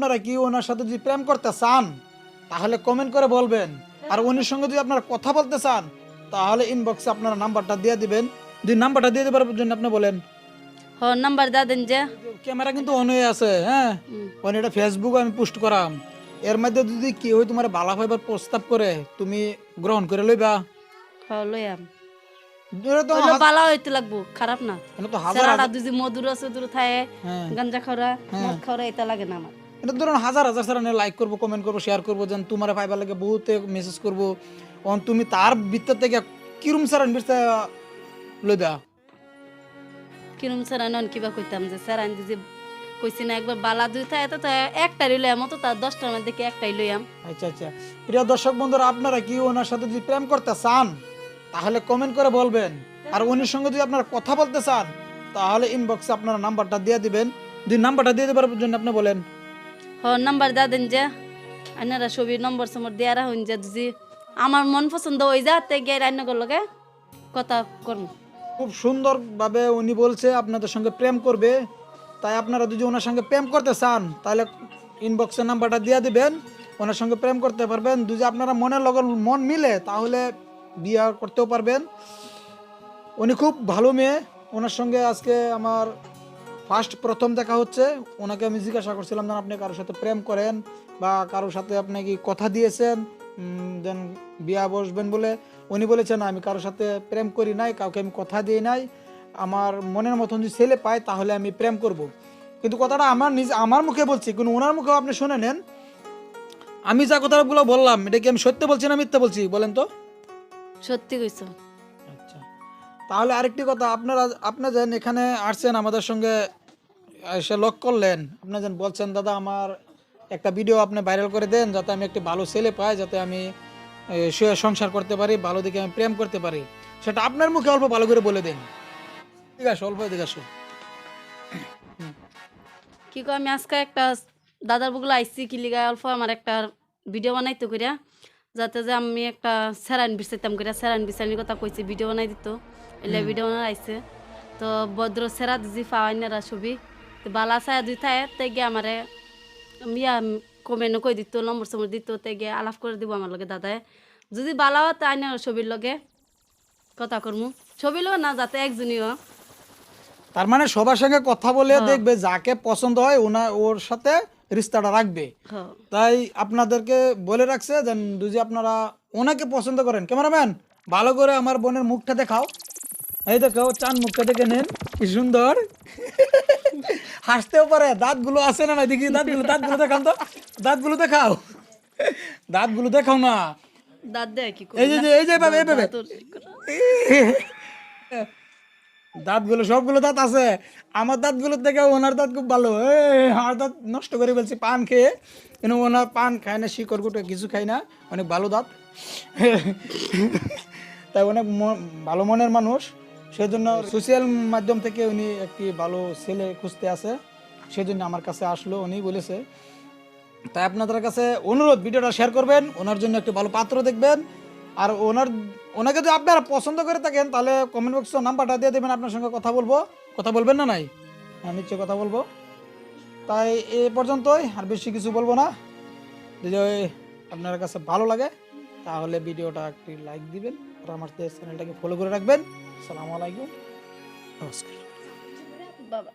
আপনারা কি ওনার সাথে যদি প্রেম করতে চান তাহলে কমেন্ট করে বলবেন। আর উনির সঙ্গে যদি আপনারা কথা বলতে চান তাহলে ইনবক্সে আপনারা নাম্বারটা দিয়ে দিবেন। যদি নাম্বারটা দিয়ে দেবার জন্য আপনি বলেন। হ নাম্বার দা দেন যে। ক্যামেরা কিন্তু অন হয়ে আছে হ্যাঁ। অন এটা ফেসবুক আমি পোস্ট করাম। এর মধ্যে যদি কেউ তোমার বালা পাইবার প্রস্তাব করে তুমি গ্রহণ করে লইবা। হ লইয়াম। বালা হইতে লাগবো খারাপ না। সেরাটা মধুর আছে দূর থাকে হ্যাঁ। গাঞ্জা খাওয়া মদ খাওয়া এটা লাগে না আমার। এটা ধরুন হাজার হাজার সারা লাইক করব কমেন্ট করব শেয়ার করব যেন তোমার পাইবার লাগে বহুত মেসেজ করব। অন তুমি তার ভিতর থেকে কিরম সারা লইবা কিরম স্যার নন কিবা কইতাম যে স্যার আন যে কইছি না একবার বালা দুই থাকে তো একটাই লইয়াম তো তার দশটার মধ্যে কি একটাই লইয়াম? আচ্ছা আচ্ছা। প্রিয় দর্শক বন্ধুরা আপনারা কি ওনার সাথে যদি প্রেম করতে চান তাহলে কমেন্ট করে বলবেন। আর উনির সঙ্গে যদি আপনারা কথা বলতে চান তাহলে ইনবক্সে আপনারা নাম্বারটা দিয়ে দিবেন। যদি নাম্বারটা দিয়ে দেবার জন্য আপনি বলেন হ, নাম্বার দা দেন যে। আইনারা ছবির নম্বর সমর দিয়া রাখুন যে যদি আমার মন পছন্দ হয়ে যা, তে গিয়ে রান্না লগে কথা করুন খুব সুন্দরভাবে উনি বলছে, আপনাদের সঙ্গে প্রেম করবে। তাই আপনারা যদি ওনার সঙ্গে প্রেম করতে চান, তাহলে ইনবক্সের নাম্বারটা দিয়ে দিবেন। ওনার সঙ্গে প্রেম করতে পারবেন। যদি আপনারা মনের লগন মন মিলে, তাহলে বিয়ে করতেও পারবেন। উনি খুব ভালো মেয়ে। ওনার সঙ্গে আজকে আমার ফার্স্ট প্রথম দেখা হচ্ছে। ওনাকে আমি জিজ্ঞাসা করছিলাম যেন আপনি কারোর সাথে প্রেম করেন বা কারোর সাথে আপনি কি কথা দিয়েছেন? দেন বিয়া বসবেন বলে। উনি বলেছেন আমি কারোর সাথে প্রেম করি নাই কাউকে আমি কথা দিই নাই। আমার মনের মতন যদি ছেলে পায় তাহলে আমি প্রেম করব। কিন্তু কথাটা আমার নিজ আমার মুখে বলছি কিন্তু ওনার মুখেও আপনি শুনে নেন। আমি যা কথাগুলো বললাম এটা কি আমি সত্যি বলছি না মিথ্যা বলছি? বলেন তো। সত্যি কইছো। আচ্ছা। তাহলে আরেকটি কথা আপনারা আপনারা যেন এখানে আসছেন আমাদের সঙ্গে এসে লক করলেন। আপনি যেন বলছেন দাদা আমার একটা ভিডিও আপনি ভাইরাল করে দেন যাতে আমি একটি ভালো ছেলে পাই যাতে আমি শুয়ে সংসার করতে পারি ভালো দিকে আমি প্রেম করতে পারি। সেটা আপনার মুখে অল্প ভালো করে বলে দেন। ঠিক আছে অল্প এদিকে আসো কি কয় আমি আজকে একটা দাদার বুগুলো আইসি কি লিগা অল্প আমার একটা ভিডিও বানাইতো করিয়া যাতে যে আমি একটা স্যারান বিচাইতাম করিয়া স্যারান বিচারির কথা কইছি ভিডিও বানাই দিত। এলে ভিডিও বানাই আইছে তো ভদ্র সেরা দিজি ফাওয়াইনারা ছবি বালা ছায়া দুই থায় তে গিয়ে আমারে মিয়া কমেন্ট কই দিত নম্বর সম্বর দিত তে গিয়ে আলাপ করে দিব আমার লগে দাদায়। যদি বালা হয় তাই না ছবির লগে। কথা করমু। ছবি লগে না যাতে একজনীয় তার মানে সবার সঙ্গে কথা বলে দেখবে যাকে পছন্দ হয় ওনা ওর সাথে রিস্তাটা রাখবে। তাই আপনাদেরকে বলে রাখছে যে যদি আপনারা ওনাকে পছন্দ করেন ক্যামেরাম্যান ভালো করে আমার বোনের মুখটা দেখাও। এই দেখো চান মুখটা দেখে নেন কি সুন্দর। হাসতেও পারে দাঁতগুলো আছে না না দেখি দাঁতগুলো দাঁতগুলো দেখান তো। দাঁতগুলো দেখাও। দাঁতগুলো দেখাও না। দাঁত দেয় কি এই যে যে দাঁতগুলো সবগুলো দাঁত আছে। আমার দাঁতগুলো থেকে ওনার দাঁত খুব ভালো। আমার দাঁত নষ্ট করে ফেলছি পান খেয়ে। কিন্তু ওনার পান খায় না শিকড় গুটো কিছু খায় না। অনেক ভালো দাঁত। তাই অনেক ভালো মনের মানুষ। সেই জন্য সোশ্যাল মাধ্যম থেকে উনি একটি ভালো ছেলে খুঁজতে আছে সেই জন্য আমার কাছে আসলো, উনি বলেছে, তাই আপনাদের কাছে অনুরোধ, ভিডিওটা শেয়ার করবেন, ওনার জন্য একটি ভালো পাত্র দেখবেন। আর ওনার, ওনাকে যদি আপনারা পছন্দ করে থাকেন, তাহলে কমেন্ট বক্সে নাম্বারটা দিয়ে দেবেন, আপনার সঙ্গে কথা বলব। কথা বলবেন না নাই? হ্যাঁ নিশ্চয়ই কথা বলব। তাই এ পর্যন্তই, আর বেশি কিছু বলব না। যদি আপনার কাছে ভালো লাগে তাহলে ভিডিওটা একটি লাইক দিবেন আর আমার চ্যানেলটাকে ফলো করে রাখবেন। আসসালামু আলাইকুম। নমস্কার। বাবা